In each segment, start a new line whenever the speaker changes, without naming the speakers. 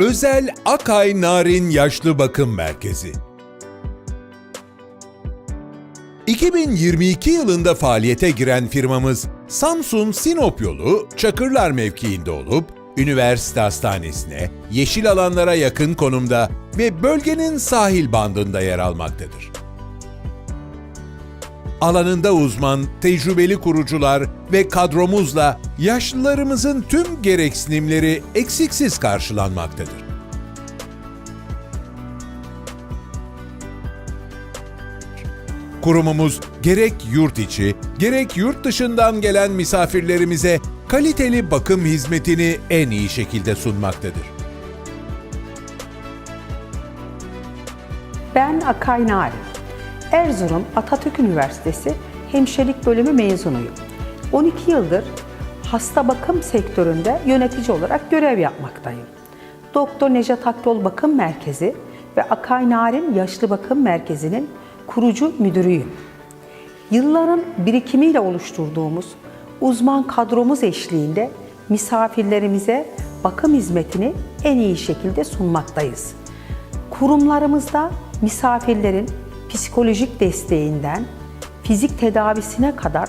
Özel Akay Narin Yaşlı Bakım Merkezi 2022 yılında faaliyete giren firmamız Samsun Sinop yolu Çakırlar mevkiinde olup üniversite hastanesine, yeşil alanlara yakın konumda ve bölgenin sahil bandında yer almaktadır. Alanında uzman, tecrübeli kurucular ve kadromuzla yaşlılarımızın tüm gereksinimleri eksiksiz karşılanmaktadır. Kurumumuz gerek yurt içi, gerek yurt dışından gelen misafirlerimize kaliteli bakım hizmetini en iyi şekilde sunmaktadır.
Ben Akay Narin. Erzurum Atatürk Üniversitesi Hemşirelik Bölümü mezunuyum. 12 yıldır hasta bakım sektöründe yönetici olarak görev yapmaktayım. Doktor Necat Akyol Bakım Merkezi ve Akay Narin Yaşlı Bakım Merkezi'nin kurucu müdürüyüm. Yılların birikimiyle oluşturduğumuz uzman kadromuz eşliğinde misafirlerimize bakım hizmetini en iyi şekilde sunmaktayız. Kurumlarımızda misafirlerin psikolojik desteğinden fizik tedavisine kadar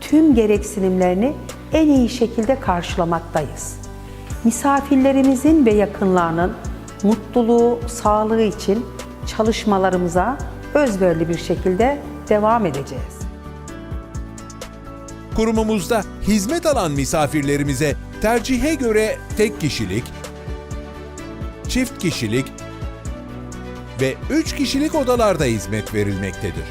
tüm gereksinimlerini en iyi şekilde karşılamaktayız. Misafirlerimizin ve yakınlarının mutluluğu, sağlığı için çalışmalarımıza özverili bir şekilde devam edeceğiz.
Kurumumuzda hizmet alan misafirlerimize tercihe göre tek kişilik, çift kişilik ve üç kişilik odalarda hizmet verilmektedir.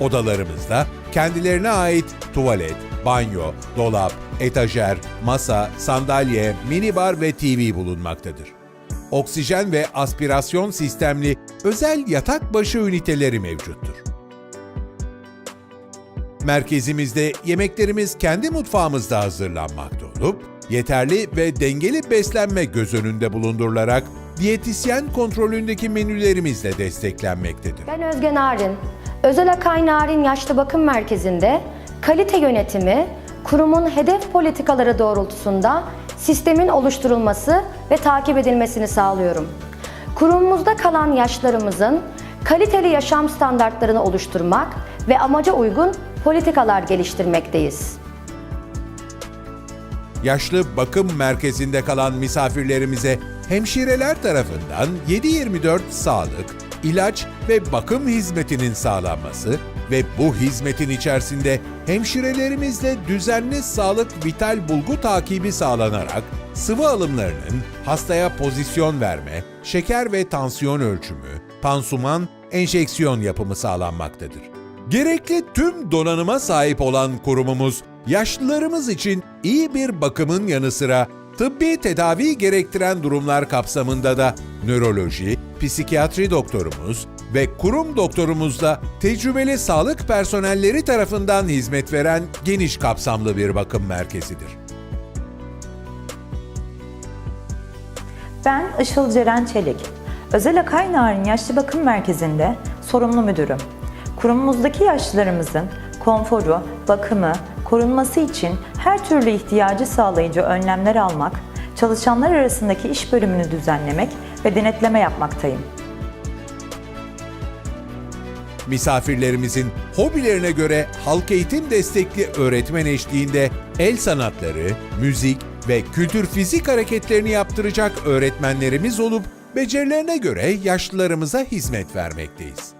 Odalarımızda kendilerine ait tuvalet, banyo, dolap, etajer, masa, sandalye, minibar ve TV bulunmaktadır. Oksijen ve aspirasyon sistemli özel yatak başı üniteleri mevcuttur. Merkezimizde yemeklerimiz kendi mutfağımızda hazırlanmakta olup, yeterli ve dengeli beslenme göz önünde bulundurularak diyetisyen kontrolündeki menülerimizle desteklenmektedir.
Ben Özge Narin. Özel Akay Narin Yaşlı Bakım Merkezi'nde kalite yönetimi, kurumun hedef politikaları doğrultusunda sistemin oluşturulması ve takip edilmesini sağlıyorum. Kurumumuzda kalan yaşlarımızın kaliteli yaşam standartlarını oluşturmak ve amaca uygun politikalar geliştirmekteyiz.
Yaşlı bakım merkezinde kalan misafirlerimize hemşireler tarafından 7/24 sağlık, ilaç ve bakım hizmetinin sağlanması ve bu hizmetin içerisinde hemşirelerimizle düzenli sağlık vital bulgu takibi sağlanarak sıvı alımlarının hastaya pozisyon verme, şeker ve tansiyon ölçümü, pansuman, enjeksiyon yapımı sağlanmaktadır. Gerekli tüm donanıma sahip olan kurumumuz, yaşlılarımız için iyi bir bakımın yanı sıra tıbbi tedavi gerektiren durumlar kapsamında da nöroloji, psikiyatri doktorumuz ve kurum doktorumuzla tecrübeli sağlık personelleri tarafından hizmet veren geniş kapsamlı bir bakım merkezidir.
Ben Işıl Ceren Çelik. Özel Akay Yaşlı Bakım Merkezi'nde sorumlu müdürüm. Kurumumuzdaki yaşlılarımızın konforu, bakımı, korunması için her türlü ihtiyacı sağlayıcı önlemler almak, çalışanlar arasındaki iş bölümünü düzenlemek ve denetleme yapmaktayım.
Misafirlerimizin hobilerine göre halk eğitim destekli öğretmen eşliğinde el sanatları, müzik ve kültür fizik hareketlerini yaptıracak öğretmenlerimiz olup becerilerine göre yaşlılarımıza hizmet vermekteyiz.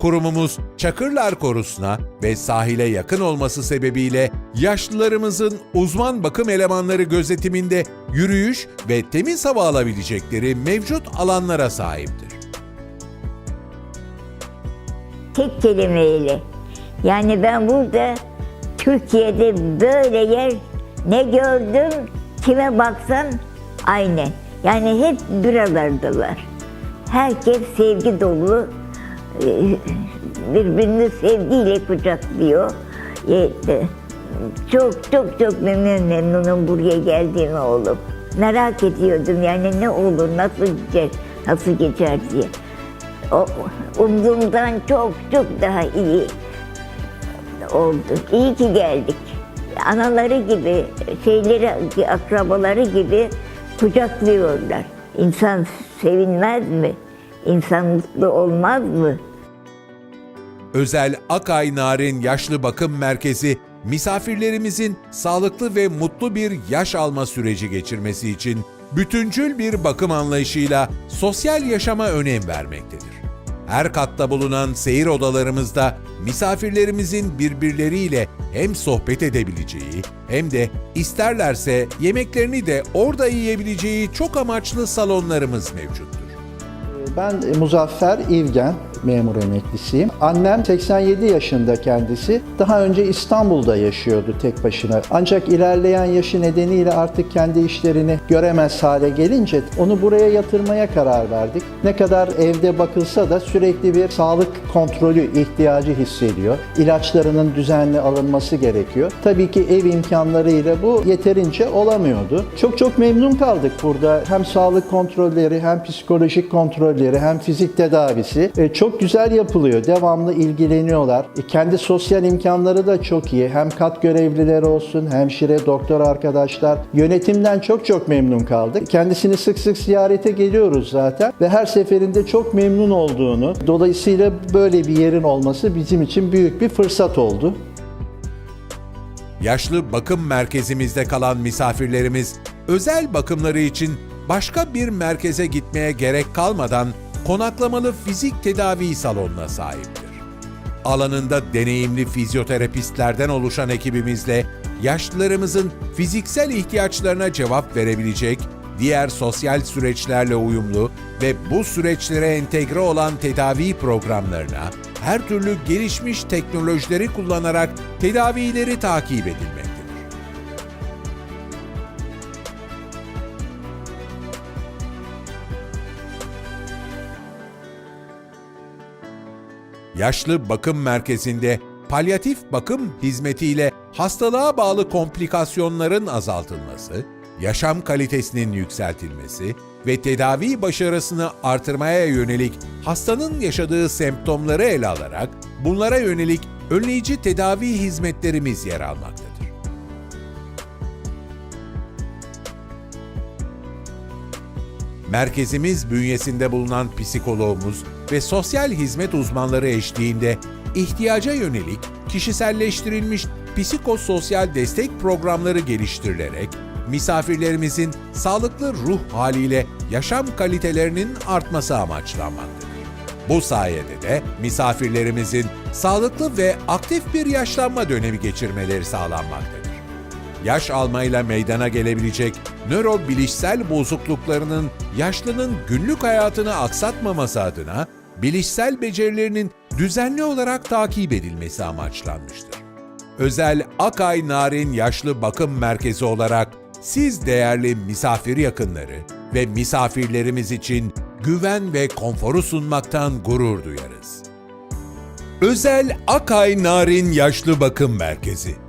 Kurumumuz Çakırlar Korusu'na ve sahile yakın olması sebebiyle yaşlılarımızın uzman bakım elemanları gözetiminde yürüyüş ve temiz hava alabilecekleri mevcut alanlara sahiptir.
tek kelimeyle. Yani ben burada Türkiye'de böyle yer ne gördüm, kime baksam aynı. Yani hep buralardalar. Herkes sevgi dolu, birbirini sevgiyle kucaklıyor. E, de- Çok çok çok memnun memnunum buraya geldiğime oğlum. Merak ediyordum yani ne olur, nasıl geçer, nasıl geçer diye. O, umduğumdan çok çok daha iyi oldu. İyi ki geldik. anaları gibi, şeyleri, akrabaları gibi kucaklıyorlar. İnsan sevinmez mi? İnsan mutlu olmaz mı?
Özel Akay Narin Yaşlı Bakım Merkezi, misafirlerimizin sağlıklı ve mutlu bir yaş alma süreci geçirmesi için bütüncül bir bakım anlayışıyla sosyal yaşama önem vermektedir. Her katta bulunan seyir odalarımızda misafirlerimizin birbirleriyle hem sohbet edebileceği hem de isterlerse yemeklerini de orada yiyebileceği çok amaçlı salonlarımız mevcuttur.
Ben Muzaffer İlgen, memur emeklisiyim. Annem 87 yaşında kendisi. Daha önce İstanbul'da yaşıyordu tek başına. Ancak ilerleyen yaşı nedeniyle artık kendi işlerini göremez hale gelince onu buraya yatırmaya karar verdik. Ne kadar evde bakılsa da sürekli bir sağlık kontrolü ihtiyacı hissediyor. İlaçlarının düzenli alınması gerekiyor. Tabii ki ev imkanlarıyla bu yeterince olamıyordu. Çok çok memnun kaldık burada. Hem sağlık kontrolleri hem psikolojik kontrolleri hem fizik tedavisi e, çok güzel yapılıyor. Devamlı ilgileniyorlar. E, Kendi sosyal imkanları da çok iyi. Hem kat görevlileri olsun, hemşire, doktor arkadaşlar. Yönetimden çok çok memnun kaldık. Kendisini sık sık ziyarete geliyoruz zaten ve her seferinde çok memnun olduğunu, dolayısıyla böyle bir yerin olması bizim için büyük bir fırsat oldu.
Yaşlı bakım merkezimizde kalan misafirlerimiz özel bakımları için başka bir merkeze gitmeye gerek kalmadan konaklamalı fizik tedavi salonuna sahiptir. Alanında deneyimli fizyoterapistlerden oluşan ekibimizle yaşlılarımızın fiziksel ihtiyaçlarına cevap verebilecek, diğer sosyal süreçlerle uyumlu ve bu süreçlere entegre olan tedavi programlarına her türlü gelişmiş teknolojileri kullanarak tedavileri takip edilmektedir. Yaşlı Bakım Merkezi'nde palyatif bakım hizmetiyle hastalığa bağlı komplikasyonların azaltılması, yaşam kalitesinin yükseltilmesi ve tedavi başarısını artırmaya yönelik hastanın yaşadığı semptomları ele alarak bunlara yönelik önleyici tedavi hizmetlerimiz yer almaktadır. Merkezimiz bünyesinde bulunan psikologumuz ve sosyal hizmet uzmanları eşliğinde ihtiyaca yönelik kişiselleştirilmiş psikososyal destek programları geliştirilerek misafirlerimizin sağlıklı ruh haliyle yaşam kalitelerinin artması amaçlanmaktadır. Bu sayede de misafirlerimizin sağlıklı ve aktif bir yaşlanma dönemi geçirmeleri sağlanmaktadır yaş almayla meydana gelebilecek nörobilişsel bozukluklarının yaşlının günlük hayatını aksatmaması adına bilişsel becerilerinin düzenli olarak takip edilmesi amaçlanmıştır. Özel Akay Narin Yaşlı Bakım Merkezi olarak siz değerli misafir yakınları ve misafirlerimiz için güven ve konforu sunmaktan gurur duyarız. Özel Akay Narin Yaşlı Bakım Merkezi